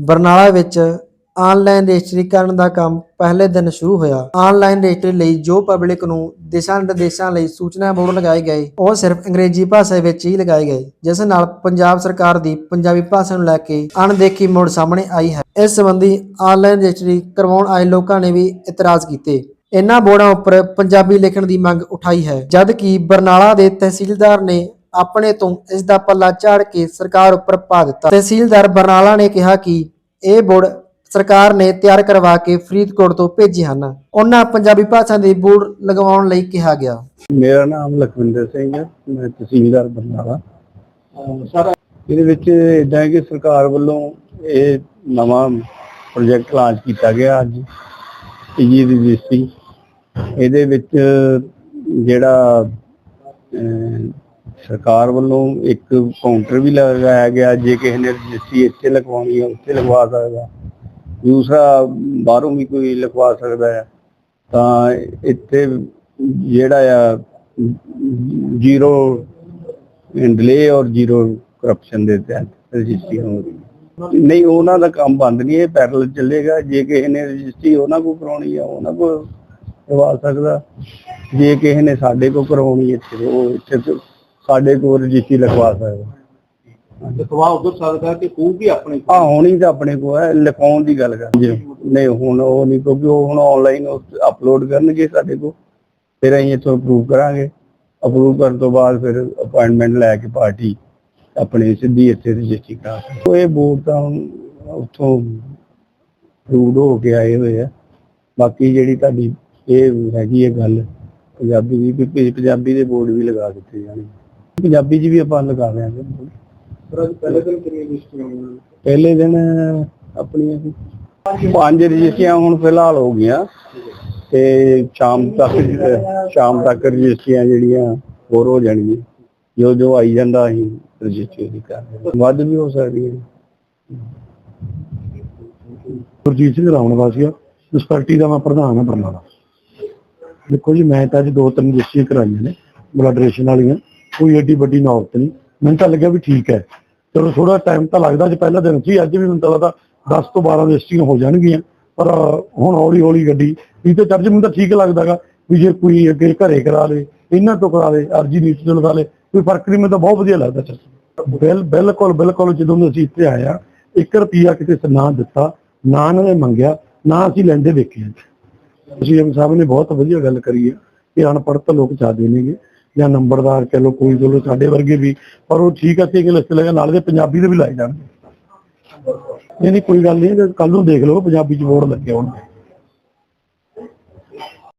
ਬਰਨਾਲਾ ਵਿੱਚ ਆਨਲਾਈਨ ਰਜਿਸਟਰੀਕਰਨ ਦਾ ਕੰਮ ਪਹਿਲੇ ਦਿਨ ਸ਼ੁਰੂ ਹੋਇਆ। ਆਨਲਾਈਨ ਰਜਿਸਟਰੀ ਲਈ ਜੋ ਪਬਲਿਕ ਨੂੰ ਦਿਸ਼ਾ ਨਿਰਦੇਸ਼ਾਂ ਲਈ ਸੂਚਨਾ ਬੋਰਡ ਲਗਾਏ ਗਏ, ਉਹ ਸਿਰਫ ਅੰਗਰੇਜ਼ੀ ਭਾਸ਼ਾ ਵਿੱਚ ਹੀ ਲਗਾਏ ਗਏ, ਜਿਸ ਨਾਲ ਪੰਜਾਬ ਸਰਕਾਰ ਦੀ ਪੰਜਾਬੀ ਭਾਸ਼ਾ ਨੂੰ ਲੈ ਕੇ ਅਣਦੇਖੀ ਮੋੜ ਸਾਹਮਣੇ ਆਈ ਹੈ। ਇਸ ਸੰਬੰਧੀ ਆਨਲਾਈਨ ਰਜਿਸਟਰੀ ਕਰਵਾਉਣ ਆਏ ਲੋਕਾਂ ਨੇ ਵੀ ਇਤਰਾਜ਼ ਕੀਤੇ। ਇਹਨਾਂ ਬੋਰਡਾਂ ਉੱਪਰ ਪੰਜਾਬੀ ਲਿਖਣ ਦੀ ਮੰਗ ਉਠਾਈ ਹੈ ਜਦ ਕਿ ਬਰਨਾਲਾ ਦੇ ਤਹਿਸੀਲਦਾਰ ਨੇ ਆਪਣੇ ਤੋਂ ਇਸ ਦਾ ਪੱਲਾ ਝਾੜ ਕੇ ਸਰਕਾਰ ਉੱਪਰ ਪਾ ਦਿੱਤਾ। ਤਹਿਸੀਲਦਾਰ ਬਰਨਾਲਾ ਨੇ ਕਿਹਾ ਕਿ ਇਹ ਬੋਰਡ ਸਰਕਾਰ ਨੇ ਤਿਆਰ ਕਰਵਾ ਕੇ ਫਰੀਦਕੋਟ ਤੋਂ ਭੇਜੇ ਹਨ। ਉਹਨਾਂ ਪੰਜਾਬੀ ਭਾਸ਼ਾ ਦੇ ਬੋਰਡ ਲਗਵਾਉਣ ਲਈ ਕਿਹਾ ਗਿਆ। ਮੇਰਾ ਨਾਮ ਲਖਵਿੰਦਰ ਸਿੰਘ ਹੈ। ਮੈਂ ਤਹਿਸੀਲਦਾਰ ਬਰਨਾਲਾ। ਸਰ, ਇਹਦੇ ਵਿੱਚ ਇਦਾਂ ਹੈ ਕਿ ਸਰਕਾਰ ਵੱਲੋਂ ਇਹ ਨਵਾਂ ਪ੍ਰੋਜੈਕਟ ਲਾਂਚ ਕੀਤਾ ਗਿਆ ਅੱਜ, ਪੀਜੀ ਰਜਿਸਟਰੀ। ਇਹਦੇ ਵਿੱਚ ਜਿਹੜਾ ਸਰਕਾਰ ਵੱਲੋਂ ਇੱਕ ਕਾਊਂਟਰ ਵੀ ਲਗਾਇਆ ਗਿਆ, ਜੇ ਕਿਸੇ ਨੇ ਰਜਿਸਟਰੀ ਇੱਥੇ ਲਗਵਾਉਣੀ ਹੈ ਉੱਥੇ ਲਗਵਾ ਸਕਦਾ। ਦੂਸਰਾ, ਬਾਹਰੋਂ ਵੀ ਕੋਈ ਲਗਵਾ ਸਕਦਾ ਹੈ ਤਾਂ ਇੱਥੇ ਜਿਹੜਾ ਆ, ਜ਼ੀਰੋ ਡਿਲੇ ਔਰ ਜ਼ੀਰੋ ਕਰਪਸ਼ਨ ਦੇ ਤਹਿਤ ਰਜਿਸਟਰੀ ਹੋ ਰਹੀ ਨਹੀਂ, ਉਹਨਾਂ ਦਾ ਕੰਮ ਬੰਦ ਨਹੀਂ, ਇਹ ਪੈਰਲ ਚੱਲੇਗਾ। ਜੇ ਕਿਸੇ ਨੇ ਰਜਿਸਟਰੀ ਉਹਨਾਂ ਕੋ ਕਰਾਉਣੀ ਆ, ਉਹਨਾਂ ਕੋ ਕਰਵਾ ਸਕਦਾ। ਜੇ ਕਿਸੇ ਨੇ ਸਾਡੇ ਕੋ ਕਰਾਉਣੀ ਇੱਥੇ ਉਹ, ਇੱਥੇ ਸਾਡੇ ਕੋਲ ਰਜਿਸਟਰੀ ਲਗਵਾ ਸਕਦਾ। ਲਿਖਵਾ ਉਧਰ ਸਕਦਾ ਕਿ ਕੋਈ ਵੀ ਆਪਣੇ ਆ ਹੋਣੀ ਤਾਂ ਆਪਣੇ ਕੋ ਹੈ ਲਿਖਾਉਣ ਦੀ ਗੱਲ ਕਰ ਨਹੀਂ ਹੁਣ ਉਹ ਨਹੀਂ ਕਿਉਂਕਿ ਉਹ ਹੁਣ ਆਨਲਾਈਨ ਅਪਲੋਡ ਕਰਨਗੇ ਸਾਡੇ ਕੋ ਫਿਰ ਅਸੀਂ ਇੱਥੋਂ ਅਪਰੂਵ ਕਰਾਂਗੇ। ਅਪਰੂਵ ਕਰਨ ਤੋਂ ਬਾਅਦ ਫਿਰ ਅਪਾਇੰਟਮੈਂਟ ਲੈ ਕੇ ਪਾਰਟੀ ਆਪਣੇ ਸਿੱਧੀ ਇੱਥੇ ਰਜਿਸਟਰੀ ਕਰਾ ਸਕਦੀ ਇਹ ਬੋਰਡ ਤਾਂ ਉੱਥੋਂ ਅਪਰੂਵਡ ਹੋ ਕੇ ਆਏ ਹੋਏ ਆ। ਬਾਕੀ ਜਿਹੜੀ ਤੁਹਾਡੀ ਇਹ ਹੈਗੀ ਹੈ ਗੱਲ ਪੰਜਾਬੀ ਦੀ ਪੰਜਾਬੀ ਦੇ ਬੋਰਡ ਵੀ ਲਗਾ ਦਿੱਤੇ ਜਾਣਗੇ। ਪੰਜਾਬੀ 'ਚ ਵੀ ਆਪਾਂ ਲਗਾ board। ਪਹਿਲੇ ਦਿਨ ਕਿੰਨੀ ਰਜਿਸਟਰੀ ਹੋਣੀ ਪਹਿਲੇ ਦਿਨ ਆਪਣੀਆਂ ਪੰਜ ਰਜਿਸਟਰੀਆਂ ਹੁਣ ਫਿਲਹਾਲ ਹੋ ਗਈਆਂ। ਤੇ ਸ਼ਾਮ ਤੱਕ ਸ਼ਾਮ ਤੱਕ ਰਜਿਸਟਰੀਆਂ ਜਿਹੜੀਆਂ ਹੋਰ ਹੋ ਜਾਣਗੀਆਂ। ਜੋ ਜੋ ਆਈ ਜਾਂਦਾ ਅਸੀਂ ਰਜਿਸਟਰੀ ਦੀ ਕਰ ਹਾਂ। ਵੱਧ ਵੀ ਹੋ ਸਕਦੀਆਂ ਗੁਰਜੀਤ ਸਿੰਘ ਰਾਵਣ ਵਾਸੀਆ ਮਿਊਨਿਸਪੈਲਿਟੀ ਦਾ ਮੈਂ ਪ੍ਰਧਾਨ ਹਾਂ ਬਰਨਾਲਾ। ਦੇਖੋ ਜੀ ਮੈਂ ਤਾਂ ਅੱਜ ਦੋ ਤਿੰਨ ਰਜਿਸਟਰੀਆਂ ਕਰਾਈਆਂ ਨੇ ਬਲੱਡ ਰੇਸ਼ਨ ਵਾਲੀਆਂ। ਕੋਈ ਏਡੀ ਵੱਡੀ ਨੌਬਤ ਨਹੀਂ। ਮੈਨੂੰ ਤਾਂ ਲੱਗਿਆ ਵੀ ਠੀਕ ਹੈ। ਚਲੋ ਥੋੜਾ ਟਾਈਮ ਤਾਂ ਲੱਗਦਾ ਜੇ ਪਹਿਲਾ ਦਿਨ ਸੀ, ਅੱਜ ਵੀ ਮੈਨੂੰ ਤਾਂ ਲੱਗਦਾ 10 ਤੋਂ 12 ਰਜਿਸਟਰੀਆਂ ਹੋ ਜਾਣਗੀਆਂ। ਪਰ ਹੁਣ ਹੌਲੀ ਹੌਲੀ ਗੱਡੀ ਵੀ ਤੇ ਚਰਜ ਮੈਨੂੰ ਤਾਂ ਠੀਕ ਲੱਗਦਾਗਾ ਵੀ ਜੇ ਕੋਈ ਅੱਗੇ ਘਰੇ ਕਰਾ ਲੇ, ਇਹਨਾਂ ਤੋਂ ਕਰਾ ਲੇ, ਅਰਜੀ ਨੀਤੀ ਤੋਂ ਲਗਾ ਲੇ, ਕੋਈ ਫ਼ਰਕ ਨਹੀਂ, ਮੈਨੂੰ ਤਾਂ ਬਹੁਤ ਵਧੀਆ ਲੱਗਦਾ ਚਰਜ ਬਿਲ, ਬਿਲਕੁਲ ਬਿਲਕੁਲ ਜਦੋਂ ਅਸੀਂ ਇੱਥੇ ਆਇਆ ਆ 1 ਰੁਪਿਆ ਕਿਤੇ ਨਾ ਦਿੱਤਾ, ਨਾ ਇਹਨਾਂ ਨੇ ਮੰਗਿਆ, ਨਾ ਅਸੀਂ ਲੈਂਦੇ ਦੇਖੇ ਤੁਸੀਂ ਐਮ ਸਾਹਿਬ ਨੇ ਬਹੁਤ ਵਧੀਆ ਗੱਲ ਕਰੀ ਹੈ ਕਿ ਅਨਪੜ੍ਹਤ ਲੋਕ ਚਾਹਦੇ ਨੇਗੇ। ਜਾਂ ਨੰਬਰਦਾਰ ਕਹ ਲੋ ਕੋਈ ਚਲੋ ਸਾਡੇ ਵਰਗੇ ਵੀ, ਪਰ ਉਹ ਠੀਕ ਹੈ ਕਿ ਲਿਸਟ ਲਗਾ ਨਾਲ ਦੇ ਪੰਜਾਬੀ ਦੇ ਵੀ ਲਾਏ ਜਾਣਗੇ। ਨਹੀਂ ਨਹੀਂ, ਕੋਈ ਗੱਲ ਨਹੀਂ ਕੱਲ ਨੂੰ ਦੇਖ ਲਓ, ਪੰਜਾਬੀ ਚ ਬੋਰਡ ਲੱਗੇ ਹੋਣਗੇ।